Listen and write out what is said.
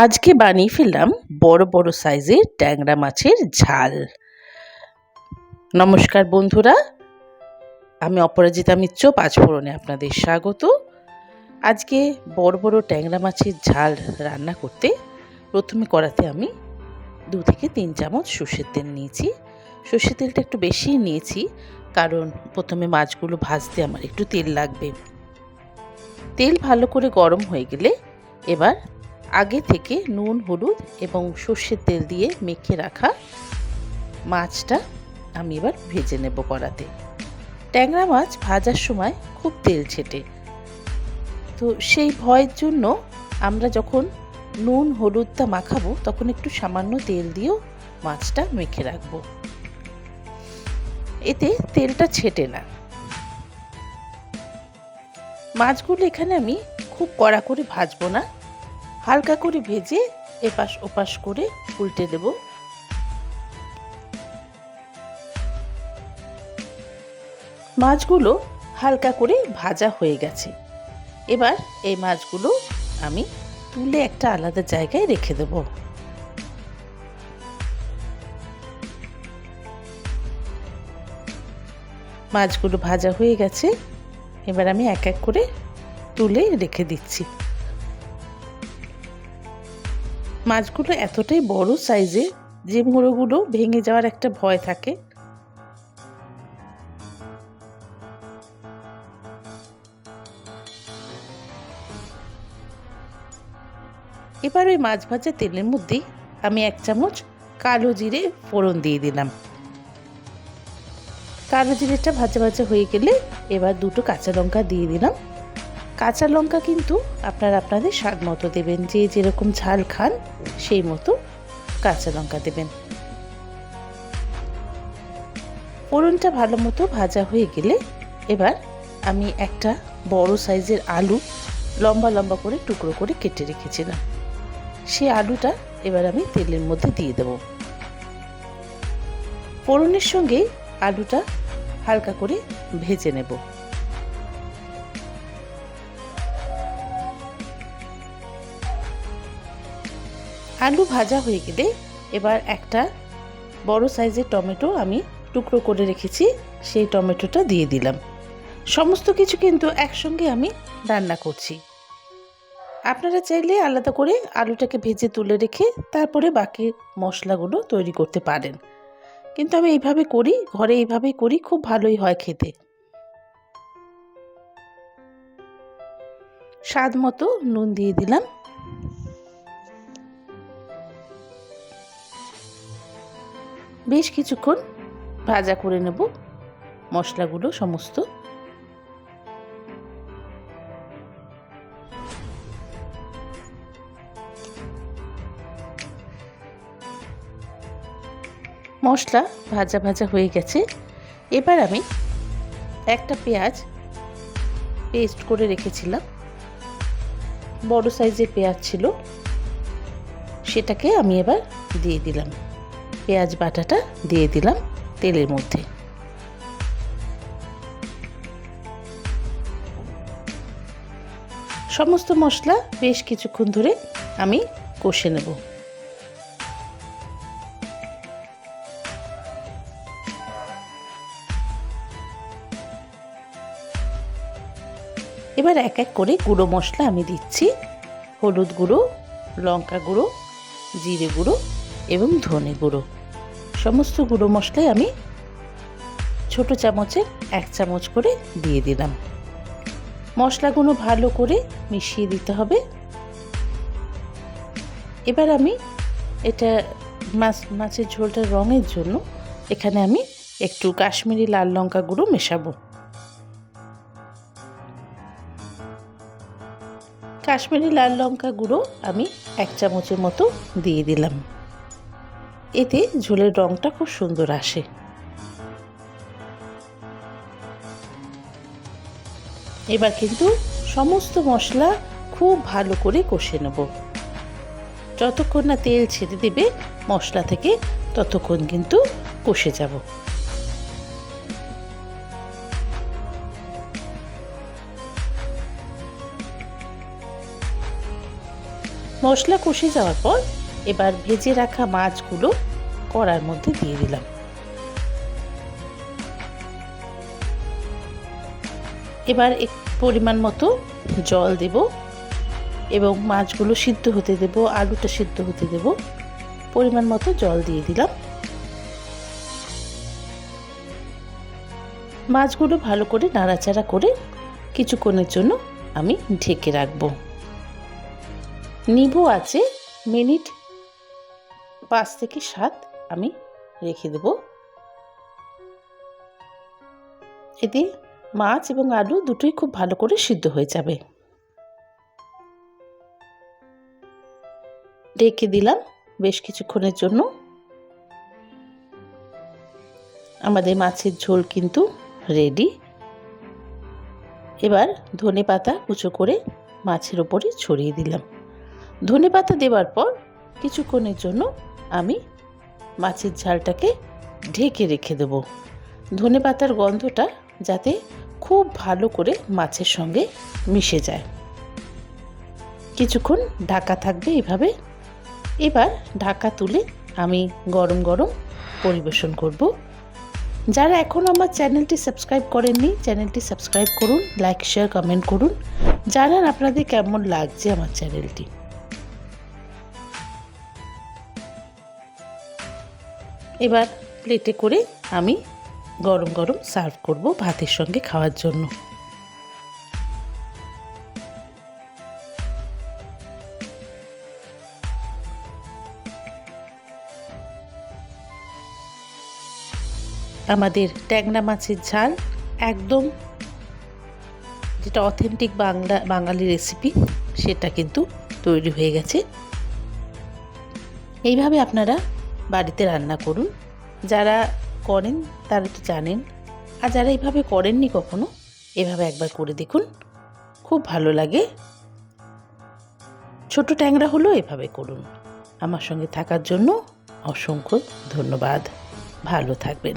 আজকে বানিয়ে ফেললাম বড় বড় সাইজের ট্যাংরা মাছের ঝাল। নমস্কার বন্ধুরা, আমি অপরাজিতা মিত্র পাঁচফোড়নে আপনাদের স্বাগত। আজকে বড় বড় ট্যাংরা মাছের ঝাল রান্না করতে প্রথমে কড়াতে আমি দু থেকে তিন চামচ সর্ষের তেল নিয়েছি। সর্ষের তেলটা একটু বেশি নিয়েছি, কারণ প্রথমে মাছগুলো ভাজতে আমার একটু তেল লাগবে। তেল ভালো করে গরম হয়ে গেলে এবার আগে থেকে নুন, হলুদ এবং সর্ষের তেল দিয়ে মেখে রাখা মাছটা আমি এবার ভেজে নেব কড়াতে। ট্যাংরা মাছ ভাজার সময় খুব তেল ছেটে। তো সেই ভয়ের জন্য আমরা যখন নুন, হলুদটা মাখাবো তখন একটু সামান্য তেল দিয়েও মাছটা মেখে রাখব। এতে তেলটা ছেটে না। মাছগুলো এখানে আমি খুব কড়া করে ভাজবো না। হালকা করে ভেজে এপাশ ওপাশ করে উল্টে দেব। মাছগুলো হালকা করে ভাজা হয়ে গেছে। এবার এই মাছগুলো আমি তুলে একটা আলাদা জায়গায় রেখে দেব। মাছগুলো ভাজা হয়ে গেছে। এবার আমি এক এক করে তুলে রেখে দিচ্ছি। মাছগুলো এতটাই বড় সাইজে যে মুড়োগুলো ভেঙে যাওয়ার একটা ভয় থাকে। এবার ওই মাছ ভাজা তেলের মধ্যেই আমি এক চামচ কালো জিরে ফোড়ন দিয়ে দিলাম। কালো জিরেটা ভাজা ভাজা হয়ে গেলে এবার দুটো কাঁচা লঙ্কা দিয়ে দিলাম। কাঁচা লঙ্কা কিন্তু আপনারা আপনাদের স্বাদ মতো দেবেন। যে যেরকম ঝাল খান, সেই মতো কাঁচা লঙ্কা দেবেন। ফোড়নটা ভালো মতো ভাজা হয়ে গেলে এবার আমি একটা বড় সাইজের আলু লম্বা লম্বা করে টুকরো করে কেটে রেখেছিলাম। সেই আলুটা এবার আমি তেলের মধ্যে দিয়ে দেব। ফোড়নের সঙ্গে আলুটা হালকা করে ভেজে নেব। আলু ভাজা হয়ে গেলে এবার একটা বড় সাইজের টমেটো আমি টুকরো করে রেখেছি, সেই টমেটোটা দিয়ে দিলাম। সমস্ত কিছু কিন্তু একসঙ্গে আমি রান্না করছি। আপনারা চাইলে আলাদা করে আলুটাকে ভেজে তুলে রেখে তারপরে বাকি মশলাগুলো তৈরি করতে পারেন। কিন্তু আমি এইভাবে করি, ঘরে এইভাবেই করি, খুব ভালোই হয় খেতে। স্বাদ মতো নুন দিয়ে দিলাম। বেশ কিছুক্ষণ ভাজা করে নেব। মশলাগুলো সমস্ত। মশলা ভাজা ভাজা হয়ে গেছে। এবার আমি একটা পেঁয়াজ পেস্ট করে রেখেছিলাম। বড় সাইজের পেঁয়াজ ছিল। সেটাকে আমি এবার দিয়ে দিলাম। পেঁয়াজ বাটাটা দিয়ে দিলাম তেলের মধ্যে। সমস্ত মশলা বেশ কিছুক্ষণ ধরে আমি কষে নেব। এবার এক এক করে গুঁড়ো মশলা আমি দিচ্ছি। হলুদ গুঁড়ো, লঙ্কা গুঁড়ো, জিরে গুঁড়ো এবং ধনে গুঁড়ো। সমস্ত গুঁড়ো মশলাই আমি ছোট চামচের এক চামচ করে দিয়ে দিলাম। মশলাগুলো ভালো করে মিশিয়ে দিতে হবে। এবার আমি এটা মাছ, মাছের ঝোলটা রঙের জন্য এখানে আমি একটু কাশ্মীরি লাল লঙ্কা গুঁড়ো মেশাবো। কাশ্মীরি লাল লঙ্কা গুঁড়ো আমি এক চামচের মতো দিয়ে দিলাম। এতে ঝোলের রঙটা খুব সুন্দর আসে। এবার কিন্তু সমস্ত মশলা খুব ভালো করে কষে নেব। যতক্ষণ না তেল ছেড়ে দেবে মশলা থেকে, ততক্ষণ কিন্তু কষে যাব। মশলা কষে যাওয়ার পর এবার ভেজে রাখা মাছগুলো কড়ার মধ্যে দিয়ে দিলাম। এবার এক পরিমাণ মতো জল দেব এবং মাছগুলো সিদ্ধ হতে দেব, আলুটা সিদ্ধ হতে দেব। পরিমাণ মতো জল দিয়ে দিলাম। মাছগুলো ভালো করে নাড়াচাড়া করে কিছুক্ষণের জন্য আমি ঢেকে রাখব। নিবু আছে মিনিট পাঁচ থেকে সাত আমি রেখে দেব। এতে মাছ এবং আলু দুটোই খুব ভালো করে সিদ্ধ হয়ে যাবে। ঢেকে দিলাম বেশ কিছুক্ষণের জন্য। আমাদের মাছের ঝোল কিন্তু রেডি। এবার ধনে পাতা কুচো করে মাছের ওপরে ছড়িয়ে দিলাম। ধনে পাতা দেওয়ার পর কিছুক্ষণের জন্য আমি মাছের ঝালটাকে ঢেকে রেখে দেবো। ধনে পাতার গন্ধটা যাতে খুব ভালো করে মাছের সঙ্গে মিশে যায়। কিছুক্ষণ ঢাকা থাকবে এভাবে। এবার ঢাকা তুলে আমি গরম গরম পরিবেশন করব। যারা এখনও আমার চ্যানেলটি সাবস্ক্রাইব করেননি, চ্যানেলটি সাবস্ক্রাইব করুন, লাইক, শেয়ার, কমেন্ট করুন। জানান আপনাদের কেমন লাগছে আমার চ্যানেলটি। এবার প্লেটে করে আমি গরম গরম সার্ভ করব ভাতের সঙ্গে খাওয়ার জন্য। আমাদের ট্যাংরা মাছের ঝাল একদম যেটা অথেন্টিক বাংলা, বাঙালি রেসিপি সেটা কিন্তু তৈরি হয়ে গেছে। এইভাবে আপনারা বাড়িতে রান্না করুন। যারা করেন তারা তো জানেন। আর যারা এভাবে করেননি কখনো, এভাবে একবার করে দেখুন। খুব ভালো লাগে। ছোট ট্যাংরা হলো এভাবে করুন। আমার সঙ্গে থাকার জন্য অসংখ্য ধন্যবাদ। ভালো থাকবেন।